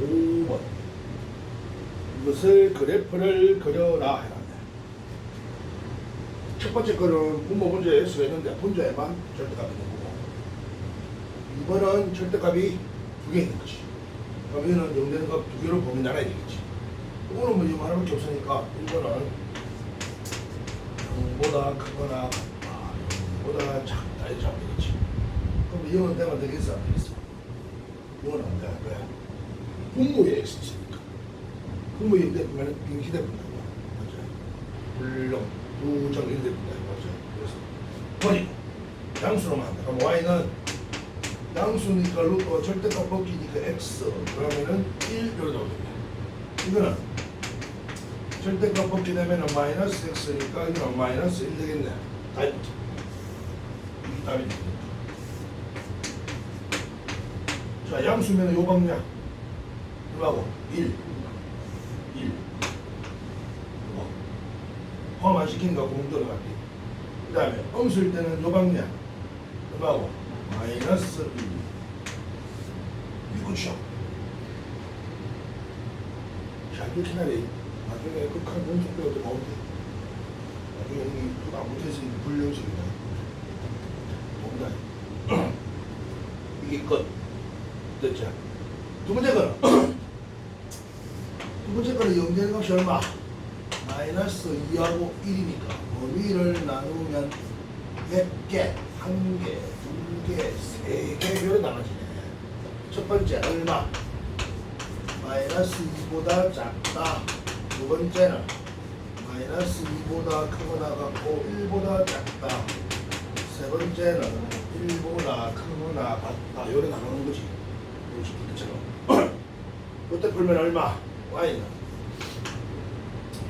5번 이것을 그래프를 그려라 해놨네. 첫 번째 거는 분모 문제에 수했는데 분자에만 절대값이 있는 거고 이번은 절대값이 두 개 있는 거지. 그럼 얘는 영되는 값 두 개로 보면 나눠야 되겠지. 이거는 뭐 이거 하나밖에 없으니까 이거는 0보다 크거나 같다, 0보다 작다 이렇게 하면 되겠지. 그럼 이거는 되면 되겠어 안 되겠어? 이건 안 돼. 왜? X 있으니까. 분모에 휴대폰은 휴대폰이고 맞죠? 물론 부정 휴대폰이고 맞죠? 그래서 버리고 양수로만 한다. 그럼 y는 양수니까 루트 절대값 벗기니까 x 그러면은 1 이렇게 나오겠네. 이거는 절대값 벗기 되면은 마이너스 x니까 이거는 마이너스 1 되겠네. 답이 붙어. 이게 답이 되겠네. 자, 양수면은 요 방향. 이거하고 1. 1. 이거. 포함 안 시킨가 공들어갈게 그 다음에 음수일 때는 요 방향. 이거하고 마이너스 1. 이거죠. 자, 이렇게 나리 나중에 극한 때 나오는데 나중에 그다 못해서 불량식이다. 뭔가 이게 끝. 됐죠? 두 번째 거는 두 번째 거는 영재의 값이 얼마? 마이너스 2하고 1이니까 범위를 나누면 몇 개, 한 개, 두 개, 세 개로 나눠지네. 첫 번째 얼마? 마이너스 2보다 작다. 두 번째는 마이너스 2보다 크거나 같고 1보다 작다. 세 번째는 1보다 크거나 같다. 요래 나누는 거지. 요렇게 것처럼. 이때 풀면 얼마? y는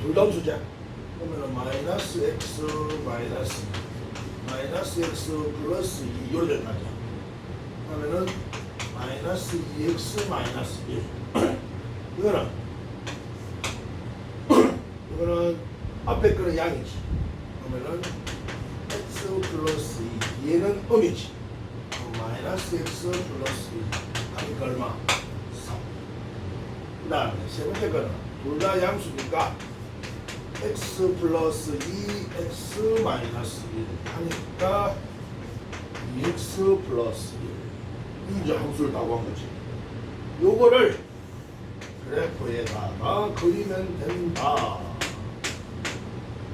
둘다 수자. 그러면 마이너스 x 마이너스 마이너스 x 플러스 2 요래 된다죠. 그러면은 마이너스 2x 마이너스 1. 이거는 이거는 앞에 거는 양이지. 그러면은 x 플러스 2 얘는 음이지. 마이너스 x 플러스 1 하니까 얼마? 3. 그 다음에 세 번째 거는 둘 다 양수니까 x 플러스 2 x 마이너스 1 하니까 2x 플러스 1 이제 함수를 따고 한 거지. 요거를 그래프에다가 그리면 된다.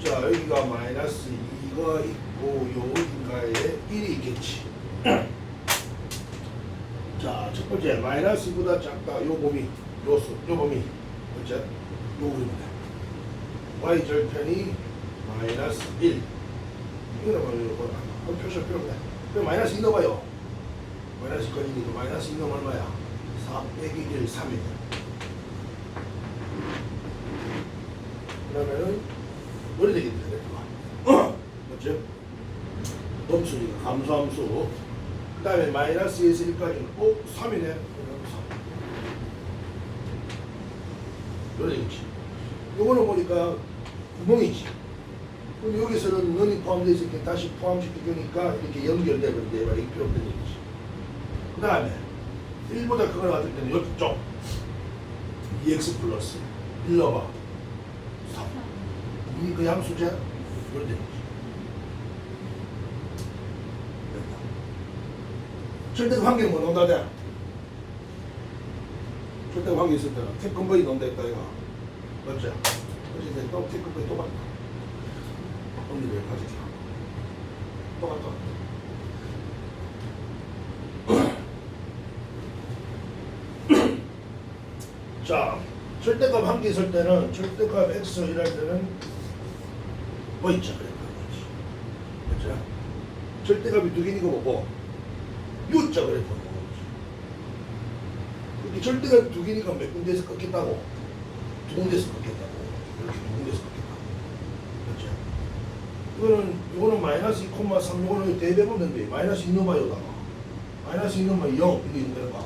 자, 여기가 마이너스 2가 있고, 여기가에 1이 있겠지. 자, 첫 번째, 마이너스보다 작다. 요 범위, 요 수, 요 범위. 어째? 요 그립니다. Y 절편이 마이너스 1. 이거는 뭐, 이거 뭐, 표시할 필요 없네. 그럼 마이너스 2 넣어봐요. 마이너스 거리니까 마이너스 2 넣으면 얼마야? 4 빼기 1, 3이네. 그러면은 뭐이 되겠네 그래프가 맞죠? 음수니까 감소함수 그 다음에 마이너스에서 1까지는 어? 3이네 그럼 3 이래 되겠지 요거는 보니까 구멍이지. 근데 여기서는 너이 포함되어 있으니까 다시 포함시키니까 이렇게 연결돼 버리는데 말이 필요 없는 얘기지. 그 다음에 1보다 그걸 같을 때는 이쪽. 2x 플러스 1 넣어봐. 3 이게 그 양수제 이런 됐다. 절대 관계는 뭐 논다 돼 절대 관계 있을 때는 태권거이 논다 했다 이거 맞죠? 또 태권거이 또 봤다 언니들 가지고 또 갔다 자, 절대값 한 개 있을 때는 절대값 x 일할 때는 뭐 있죠? 그렇죠? 절대값이 두 개니까 뭐고 U자 그래 보는 거지. 이렇게 절대값이 두 개니까 몇 군데에서 꺾겠다고? 두 군데에서 꺾겠다고. 이렇게 두 군데에서 꺾겠다고. 그렇죠? 이거는 이거는 마이너스 2,3 이거는 된대. 마이너스 2 넣어봐요, 다가 마이너스 2 넣으면 0 이게 있는 거야.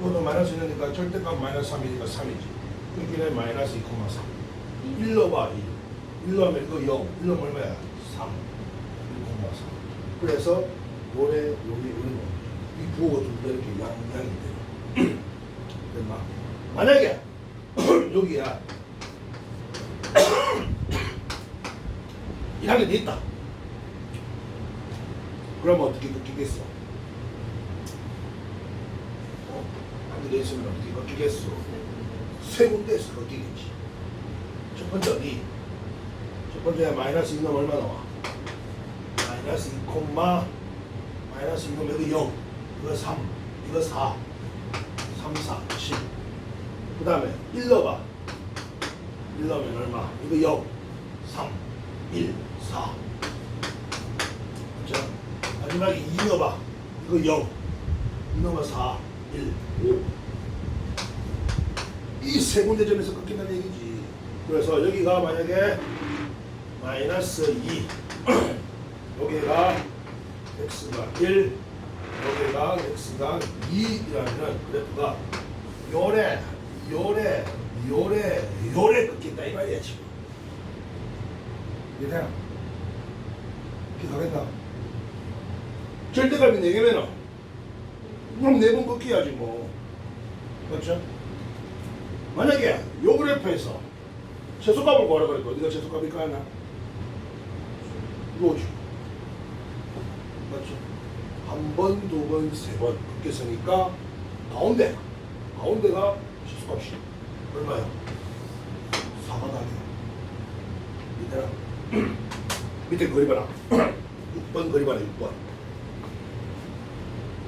이것도 마이너스 1이니까 절대값 마이너스 3이니까 3이지. 그러니까 마이너스 2,3. 1 넣어봐, 1. 1 넣으면 이거 0. 1 넣으면 얼마야? 3. 1,3. 그래서 요래, 여기, 여기 이 부호가 둘다 이렇게 양, 양이 돼요. 됐나? 만약에 여기야 1하게 돼 있다. 그러면 어떻게 바뀌겠어? 어? 돼 있으면 어떻게 바뀌겠어? 세 군데에서 바뀌겠지. 첫 번째 어디? 첫 번째 마이너스 2 넣으면 얼마 나와? 마이너스 2 콤마 마이너스 2 넣으면 이거 0 이거 3 이거 4 3 4 7 그 다음에 1 넣어봐. 1 넣으면 얼마? 이거 0 3 1 4 그죠? 마지막에 2 넣어봐. 이거 0 2 넣으면 4 1 5 이 세 군데 점에서 끊긴다는 얘기지. 그래서 여기가 만약에 마이너스 2, 여기가 x가 1, 여기가 x가 2라는 그래프가 요래, 요래, 요래, 요래 끊긴다 이 말이야 지금. 이해되나? 기가겠다. 절대값이 4개면은 그럼 4번 끊겨야지 뭐. 그렇죠? 만약에 요 그래프에서 최소값을 구하라 그랬고 어디가 최소값일까 하나? 이거지 맞죠? 한 번, 두 번, 세번 쓰니까 가운데 가운데가 최소값이 얼마야? 4가 답이야 밑에 밑에 그리 봐라 6번 그리 봐라 6번